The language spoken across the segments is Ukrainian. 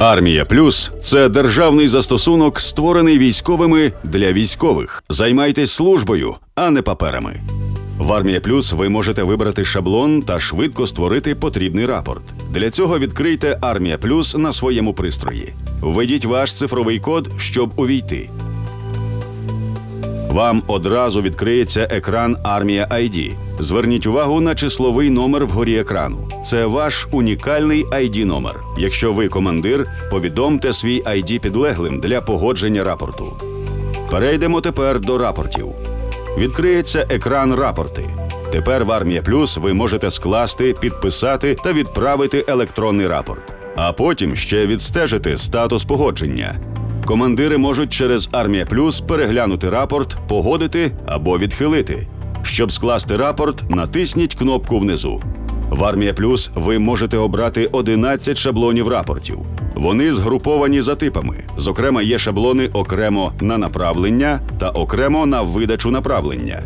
Армія Плюс це державний застосунок, створений військовими для військових. Займайтесь службою, а не паперами. В Армія Плюс ви можете вибрати шаблон та швидко створити потрібний рапорт. Для цього відкрийте Армія Плюс на своєму пристрої. Введіть ваш цифровий код, щоб увійти. Вам одразу відкриється екран Армія ID. Зверніть увагу на числовий номер вгорі екрану. Це ваш унікальний ID номер. Якщо ви командир, повідомте свій ID підлеглим для погодження рапорту. Перейдемо тепер до рапортів. Відкриється екран рапорти. Тепер в Армія Плюс ви можете скласти, підписати та відправити електронний рапорт, а потім ще відстежити статус погодження. Командири можуть через Армія Плюс переглянути рапорт, погодити або відхилити. Щоб скласти рапорт, натисніть кнопку внизу. В Армія Плюс ви можете обрати 11 шаблонів рапортів. Вони згруповані за типами. Зокрема, є шаблони окремо на направлення та окремо на видачу направлення.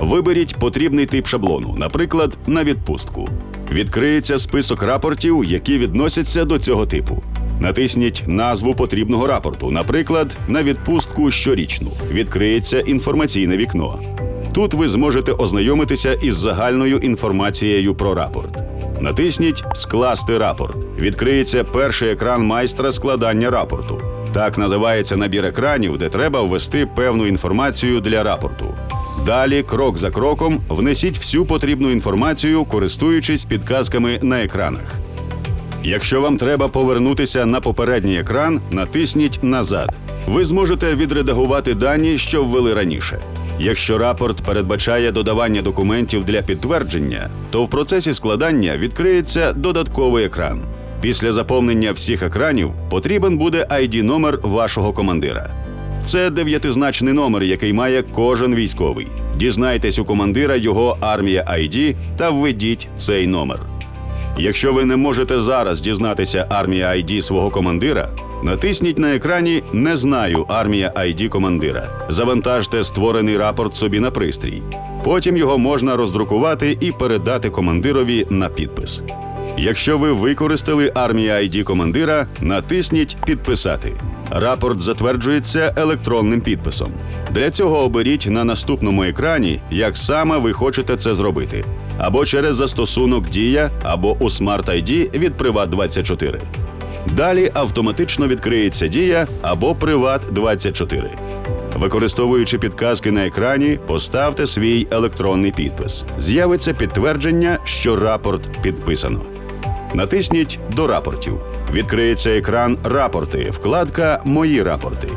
Виберіть потрібний тип шаблону, наприклад, на відпустку. Відкриється список рапортів, які відносяться до цього типу. Натисніть назву потрібного рапорту, наприклад, на відпустку щорічну. Відкриється інформаційне вікно. Тут ви зможете ознайомитися із загальною інформацією про рапорт. Натисніть Скласти рапорт. Відкриється перший екран майстра складання рапорту. Так називається набір екранів, де треба ввести певну інформацію для рапорту. Далі, крок за кроком, внесіть всю потрібну інформацію, користуючись підказками на екранах. Якщо вам треба повернутися на попередній екран, натисніть Назад. Ви зможете відредагувати дані, що ввели раніше. Якщо рапорт передбачає додавання документів для підтвердження, то в процесі складання відкриється додатковий екран. Після заповнення всіх екранів потрібен буде ID номер вашого командира. Це дев'ятизначний номер, який має кожен військовий. Дізнайтесь у командира його армія ID та введіть цей номер. Якщо ви не можете зараз дізнатися армія ID свого командира, натисніть на екрані Не знаю армія ID командира. Завантажте створений рапорт собі на пристрій. Потім його можна роздрукувати і передати командирові на підпис. Якщо ви використали армія ID командира, натисніть Підписати. Рапорт затверджується електронним підписом. Для цього оберіть на наступному екрані, як саме ви хочете це зробити, або через застосунок Дія, або у Smart ID від Privat24. Далі автоматично відкриється Дія або Privat24. Використовуючи підказки на екрані, поставте свій електронний підпис. З'явиться підтвердження, що рапорт підписано. Натисніть до рапортів. Відкриється екран Рапорти, вкладка Мої рапорти.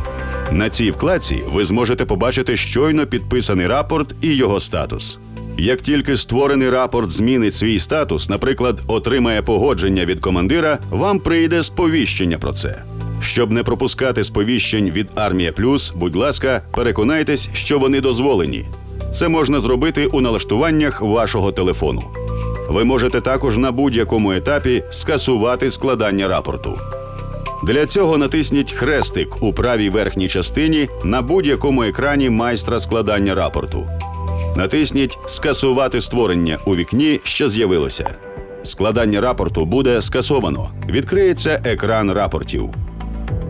На цій вкладці ви зможете побачити щойно підписаний рапорт і його статус. Як тільки створений рапорт змінить свій статус, наприклад, отримає погодження від командира, вам прийде сповіщення про це. Щоб не пропускати сповіщень від Армія Плюс, будь ласка, переконайтесь, що вони дозволені. Це можна зробити у налаштуваннях вашого телефону. Ви можете також на будь-якому етапі скасувати складання рапорту. Для цього натисніть хрестик у правій верхній частині на будь-якому екрані майстра складання рапорту. Натисніть Скасувати створення у вікні, що з'явилося. Складання рапорту буде скасовано. Відкриється екран рапортів.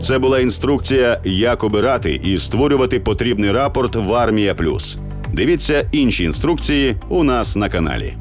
Це була інструкція, як обирати і створювати потрібний рапорт в Армія Плюс. Дивіться інші інструкції у нас на каналі.